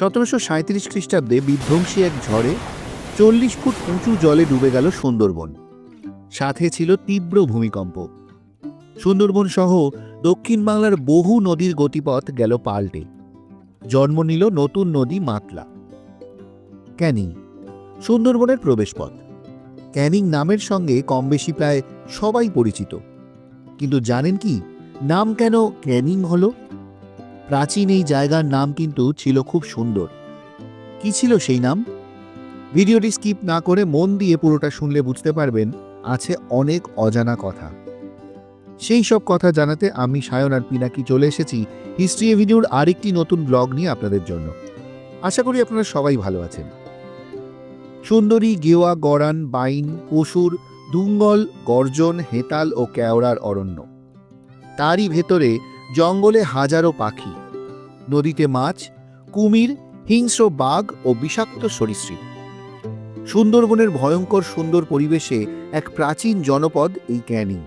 সতেরোশো সাঁত্রিশ খ্রিস্টাব্দে বিধ্বংসী এক ঝড়ে চল্লিশ ফুট উঁচু জলে ডুবে গেল সুন্দরবন। সাথে ছিল তীব্র ভূমিকম্প। সুন্দরবন সহ দক্ষিণ বাংলার বহু নদীর গতিপথ গেল পাল্টে। জন্ম নিল নতুন নদী মাতলা। ক্যানিং, সুন্দরবনের প্রবেশপথ। ক্যানিং নামের সঙ্গে কম বেশি প্রায় সবাই পরিচিত। কিন্তু জানেন কি, নাম কেন ক্যানিং হলো? প্রাচীন এই জায়গার নাম কিন্তু ছিল খুব সুন্দর। কি ছিল সেই নাম? ভিডিওটি স্কিপ না করে মন দিয়ে পুরোটা শুনলে বুঝতে পারবেন, আছে অনেক অজানা কথা। সেই সব কথা জানাতে আমি সায়ন আর পিনাকি চলে এসেছি হিস্ট্রি ভিডিওর আরেকটি নতুন ব্লগ নিয়ে আপনাদের জন্য। আশা করি আপনারা সবাই ভালো আছেন। সুন্দরী, গেওয়া গড়ান বাইন পশুর দুঙ্গল, গর্জন, হেতাল ও কেওড়ার অরণ্য। তারই ভেতরে জঙ্গলে হাজারো পাখি, নদীতে মাছ, কুমির, হিংস্র বাঘ ও বিষাক্ত সরীসৃপ। সুন্দরবনের ভয়ঙ্কর সুন্দর পরিবেশে এক প্রাচীন জনপদ এই ক্যানিং।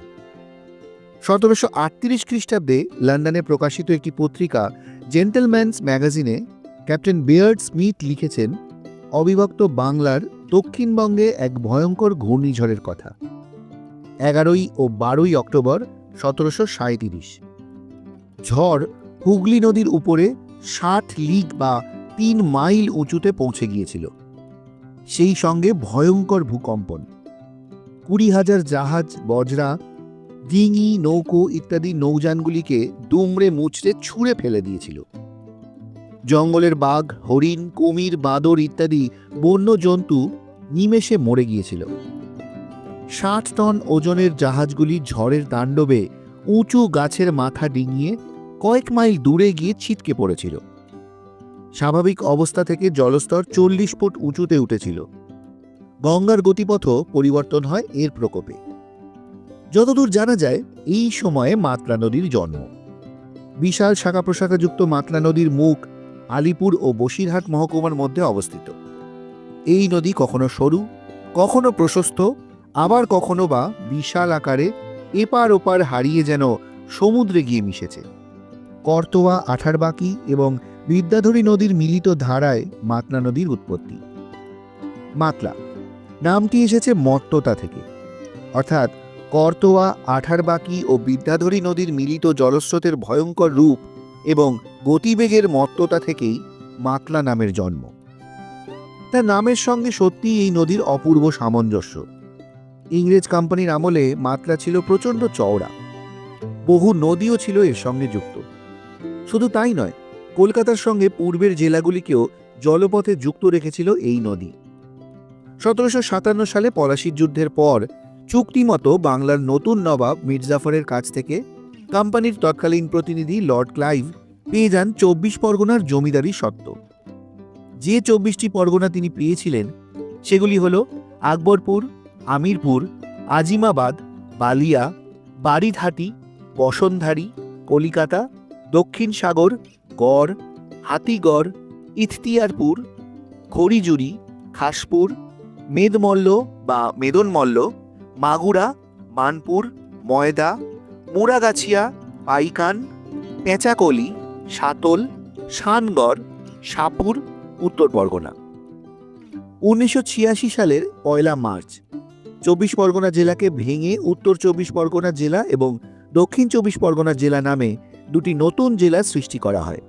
সতেরোশো আটত্রিশ খ্রিস্টাব্দে লন্ডনে প্রকাশিত একটি পত্রিকা, জেন্টেলম্যানস ম্যাগাজিনে ক্যাপ্টেন বেয়ার্ড স্মিথ লিখেছেন, অবিভক্ত বাংলার দক্ষিণবঙ্গে এক ভয়ঙ্কর ঘূর্ণিঝড়ের কথা। এগারোই ও বারোই অক্টোবর সতেরোশো সাঁত্রিশ ঝড় হুগলি নদীর উপরে ষাট লিগ বা তিন মাইল উঁচুতে পৌঁছে গিয়েছিল। সেই সঙ্গে ভয়ঙ্কর ভূকম্পন। কুড়ি হাজার জাহাজ, বজরা, ডিঙি, নৌকো ইত্যাদি নৌযানগুলিকে দুমড়ে মুচড়ে ছুঁড়ে ফেলে দিয়েছিল। জঙ্গলের বাঘ, হরিণ, কুমির, বাঁদর ইত্যাদি বন্য জন্তু নিমেষে মরে গিয়েছিল। ষাট টন ওজনের জাহাজগুলি ঝড়ের তাণ্ডবে উঁচু গাছের মাথা ডিঙিয়ে কয়েক মাইল দূরে গিয়ে ছিটকে পড়েছিল। স্বাভাবিক অবস্থা থেকে জলস্তর চল্লিশ ফুট উঁচুতে উঠেছিল। গঙ্গার গতিপথও পরিবর্তন হয় এর প্রকোপে। যতদূর জানা যায়, এই সময়ে মাতলা নদীর জন্ম। বিশাল শাখা প্রশাখাযুক্ত মাতলা নদীর মুখ আলিপুর ও বসিরহাট মহকুমার মধ্যে অবস্থিত। এই নদী কখনো সরু, কখনো প্রশস্ত, আবার কখনো বা বিশাল আকারে এপার ওপার হারিয়ে যেন সমুদ্রে গিয়ে মিশেছে। করতোয়া, আঠারবাকি এবং বিদ্যাধরী নদীর মিলিত ধারায় মাতলা নদীর উৎপত্তি। মাতলা, নামটি এসেছে মত্ততা থেকে। অর্থাৎ করতোয়া, আঠারবাকি ও বিদ্যাধরী নদীর মিলিত জলস্রোতের ভয়ঙ্কর রূপ এবং গতিবেগের মত্ততা থেকেই মাতলা নামের জন্ম। তার নামের সঙ্গে সত্যি এই নদীর অপূর্ব সামঞ্জস্য। ইংরেজ কোম্পানির আমলে মাতলা ছিল প্রচণ্ড চওড়া। বহু নদীও ছিল এর সঙ্গে যুক্ত। শুধু তাই নয়, কলকাতার সঙ্গে পূর্বের জেলাগুলিকেও জলপথে যুক্ত রেখেছিল এই নদী। সতেরোশো সাতান্ন সালে পলাশির যুদ্ধের পর চুক্তি মতো বাংলার নতুন নবাব মির্জাফরের কাছ থেকে কোম্পানির তৎকালীন প্রতিনিধি লর্ড ক্লাইভ পেয়ে যান চব্বিশ পরগনার জমিদারি সত্ত্ব যে চব্বিশটি পরগনা তিনি পেয়েছিলেন, সেগুলি হল আকবরপুর, আমিরপুর, আজিমাবাদ, বালিয়া বাড়িধাটি বসনধারী, কলিকাতা দক্ষিণ সাগর, গড়, হাতিগড় ইখতিয়ারপুর খড়িজুরি খাসপুর, মেদমল্ল বা মেদনমল্ল, মাগুরা, মানপুর, ময়দা, মুরাগাছিয়া, পাইকান, পেঁচাকলি, সাতল শানগড় সাপুর, উত্তর পরগনা। উনিশশো ছিয়াশি সালের পয়লা মার্চ, চব্বিশ পরগনা জেলাকে ভেঙে উত্তর চব্বিশ পরগনা জেলা এবং দক্ষিণ চব্বিশ পরগনা জেলা নামে দুটি নতুন জেলা সৃষ্টি করা হয়।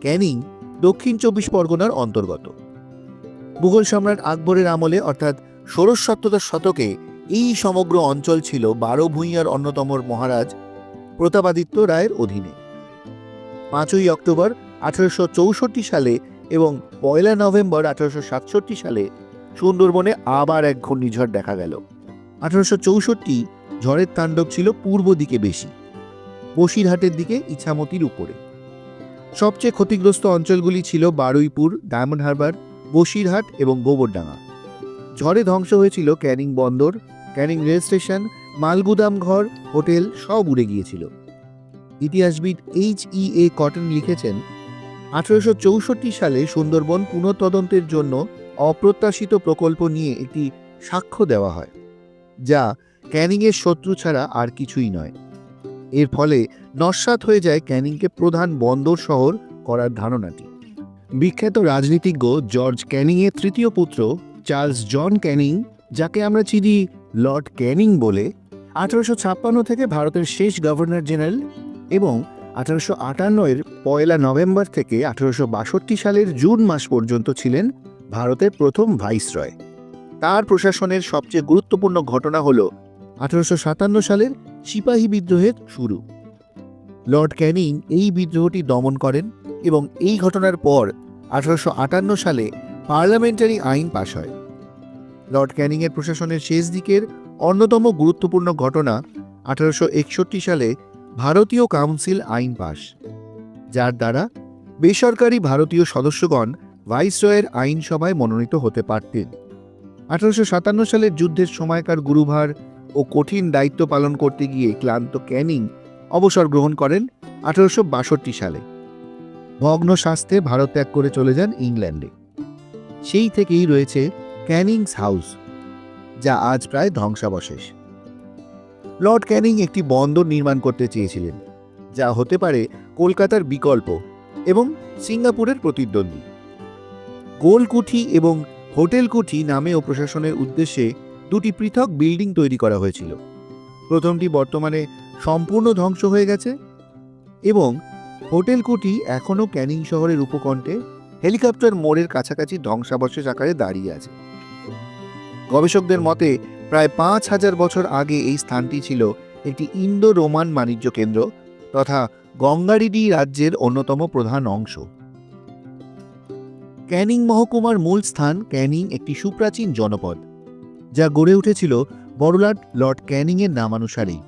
ক্যানিং দক্ষিণ চব্বিশ পরগনার অন্তর্গত। মুঘল সম্রাট আকবরের আমলে, অর্থাৎ ষোড়শ সপ্তদশ শতকে, এই সমগ্র অঞ্চল ছিল বারো ভূঁইয়ার অন্যতম মহারাজ প্রতাপাদিত্য রায়ের অধীনে। পাঁচই অক্টোবর আঠারোশো চৌষট্টি সালে এবং পয়লা নভেম্বর আঠারোশো সাতষট্টি সালে সুন্দরবনে আবার এক ঘূর্ণিঝড় দেখা গেল। আঠারোশো চৌষট্টি ঝড়ের তাণ্ডব ছিল পূর্ব দিকে বেশি। বসিরহাটের দিকে ইছামতির উপরে। সবচেয়ে ক্ষতিগ্রস্ত অঞ্চলগুলি ছিল বারুইপুর, ডায়মন্ড হারবার, বসিরহাট এবং গোবরডাঙ্গা। ঝড়ে ধ্বংস হয়েছিল ক্যানিং বন্দর, ক্যানিং রেল স্টেশন, মালগুদাম ঘর, হোটেল সব উড়ে গিয়েছিল। ইতিহাসবিদ এইচ ই এ কটন লিখেছেন, আঠারোশো চৌষট্টি সালে সুন্দরবন পুনঃতদন্তের জন্য অপ্রত্যাশিত প্রকল্প নিয়ে একটি সাক্ষ্য দেওয়া হয়, যা ক্যানিংয়ের শত্রু ছাড়া আর কিছুই নয়। এর ফলে নস্বাত হয়ে যায় ক্যানিংকে প্রধান বন্দর শহর করার ধারণাটি। বিখ্যাত রাজনীতিজ্ঞ জর্জ ক্যানিংয়ের তৃতীয় পুত্র চার্লস জন ক্যানিং, যাকে আমরা চিনি লর্ড ক্যানিং বলে, আঠারোশো ছাপ্পান্ন থেকে ভারতের শেষ গভর্নর জেনারেল এবং আঠারোশো আটান্নয়ের পয়লা নভেম্বর থেকে আঠারোশো বাষট্টি সালের জুন মাস পর্যন্ত ছিলেন ভারতের প্রথম ভাইসরয়। তার প্রশাসনের সবচেয়ে গুরুত্বপূর্ণ ঘটনা হল আঠারোশো সাতান্ন সালের সিপাহী বিদ্রোহের শুরু। লর্ড ক্যানিং এই বিদ্রোহটি দমন করেন এবং এই ঘটনার পর আঠারোশো আটান্ন সালে পার্লামেন্টারি আইন পাশ হয়। লর্ড ক্যানিংয়ের প্রশাসনের শেষ দিকের অন্যতম গুরুত্বপূর্ণ ঘটনা আঠারোশো একষট্টি সালে ভারতীয় কাউন্সিল আইন পাশ, যার দ্বারা বেসরকারি ভারতীয় সদস্যগণ ভাইসরয়ের আইনসভায় মনোনীত হতে পারতেন। আঠারোশো সাতান্ন সালের যুদ্ধের সময়কার গুরুভার ও কঠিন দায়িত্ব পালন করতে গিয়ে ক্লান্ত ক্যানিং অবসর গ্রহণ করেন আঠারোশো বাষট্টি সালে। ভগ্ন স্বাস্থ্যে ভারত ত্যাগ করে চলে যান ইংল্যান্ডে। সেই থেকেই রয়েছে ক্যানিংস হাউস, যা আজ প্রায় ধ্বংসাবশেষ। লর্ড ক্যানিং একটি বন্দর নির্মাণ করতে চেয়েছিলেন, যা হতে পারে কলকাতার বিকল্প এবং সিঙ্গাপুরের প্রতিদ্বন্দ্বী। গোলকুঠি এবং হোটেল কুঠি নামেও প্রশাসনের উদ্দেশ্যে দুটি পৃথক বিল্ডিং তৈরি করা হয়েছিল। প্রথমটি বর্তমানে সম্পূর্ণ ধ্বংস হয়ে গেছে এবং হোটেল কুটি এখনও ক্যানিং শহরের উপকণ্ঠে হেলিকপ্টার মোড়ের কাছাকাছি ধ্বংসাবশেষ আকারে দাঁড়িয়ে আছে। গবেষকদের মতে, প্রায় পাঁচ হাজার বছর আগে এই স্থানটি ছিল একটি ইন্দো রোমান বাণিজ্য কেন্দ্র তথা গঙ্গারিডি রাজ্যের অন্যতম প্রধান অংশ। ক্যানিং মহকুমার মূল স্থান ক্যানিং একটি সুপ্রাচীন জনপদ। যা গড়ে উঠেছিল বড়লাট লর্ড ক্যানিংয়ের নামানুসারেই।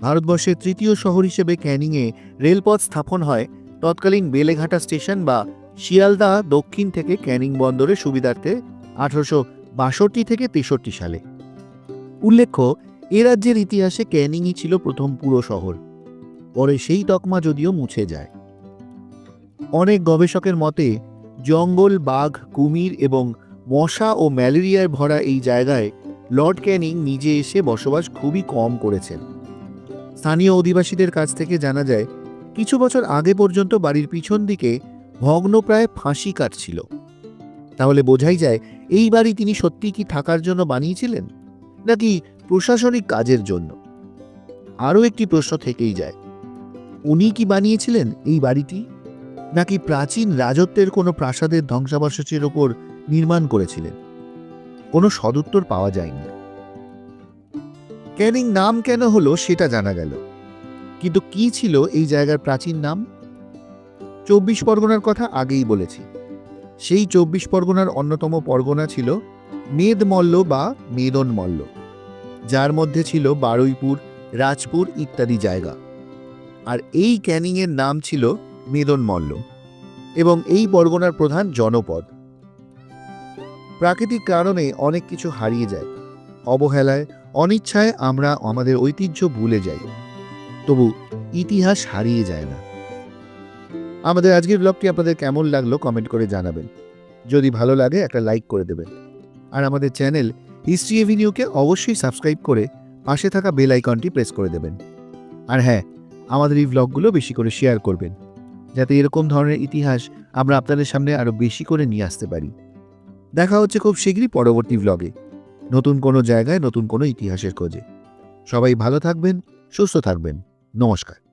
ভারতবর্ষের তৃতীয় শহর হিসেবে ক্যানিংয়ে রেলপথ স্থাপন হয় তৎকালীন বেলেঘাটা স্টেশন বা শিয়ালদা দক্ষিণ থেকে ক্যানিং বন্দরের সুবিধার্থে আঠারোশো বাষট্টি থেকে তেষট্টি সালে। উল্লেখ্য, এ রাজ্যের ইতিহাসে ক্যানিংই ছিল প্রথম পুরো শহর। পরে সেই তকমা যদিও মুছে যায়। অনেক গবেষকের মতে, জঙ্গল, বাঘ, কুমির এবং মশা ও ম্যালেরিয়ায় ভরা এই জায়গায় লর্ড ক্যানিং নিজে এসে বসবাস খুবই কম করেছেন। স্থানীয় অধিবাসীদের কাছ থেকে জানা যায়, কিছু বছর আগে পর্যন্ত বাড়ির পিছন দিকে ভগ্নপ্রায় ফাঁসি কাটছিল। তাহলে বোঝাই যায়, এই বাড়ি তিনি সত্যি কি থাকার জন্য বানিয়েছিলেন, নাকি প্রশাসনিক কাজের জন্য? আরও একটি প্রশ্ন থেকেই যায়, উনি কি বানিয়েছিলেন এই বাড়িটি, নাকি প্রাচীন রাজত্বের কোনো প্রাসাদের ধ্বংসাবশেষের ওপর নির্মাণ করেছিলেন। কোনো সদুত্তর পাওয়া যায়নি। ক্যানিং নাম কেন হলো সেটা জানা গেল। কিন্তু কি ছিল এই জায়গার প্রাচীন নাম? চব্বিশ পরগনার কথা আগেই বলেছি। সেই চব্বিশ পরগনার অন্যতম পরগনা ছিল মেদমল্ল বা মেদন মল্ল যার মধ্যে ছিল বারুইপুর, রাজপুর ইত্যাদি জায়গা। আর এই ক্যানিংয়ের নাম ছিল মেদন মল্ল এবং এই পরগনার প্রধান জনপদ। প্রাকৃতিক কারণে অনেক কিছু হারিয়ে যায়। অবহেলায়, অনিচ্ছায় আমরা আমাদের ঐতিহ্য ভুলে যাই। তবু ইতিহাস হারিয়ে যায় না। আমাদের আজকের ব্লগটি আপনাদের কেমন লাগল কমেন্ট করে জানাবেন। যদি ভালো লাগে, একটা লাইক করে দেবেন। আর আমাদের চ্যানেল হিস্ট্রি এভিনিউকে অবশ্যই সাবস্ক্রাইব করে পাশে থাকা বেল আইকনটি প্রেস করে দেবেন। আর হ্যাঁ আমাদের এই ব্লগগুলো বেশি করে শেয়ার করবেন। যাতে এরকম ধরনের ইতিহাস আমরা আপনাদের সামনে আরও বেশি করে নিয়ে আসতে পারি। দেখা হচ্ছে খুব শীঘ্রই পরবর্তী ব্লগে নতুন কোনো জায়গায়, নতুন কোনো ইতিহাসের খোঁজে। সবাই ভালো থাকবেন, সুস্থ থাকবেন। নমস্কার।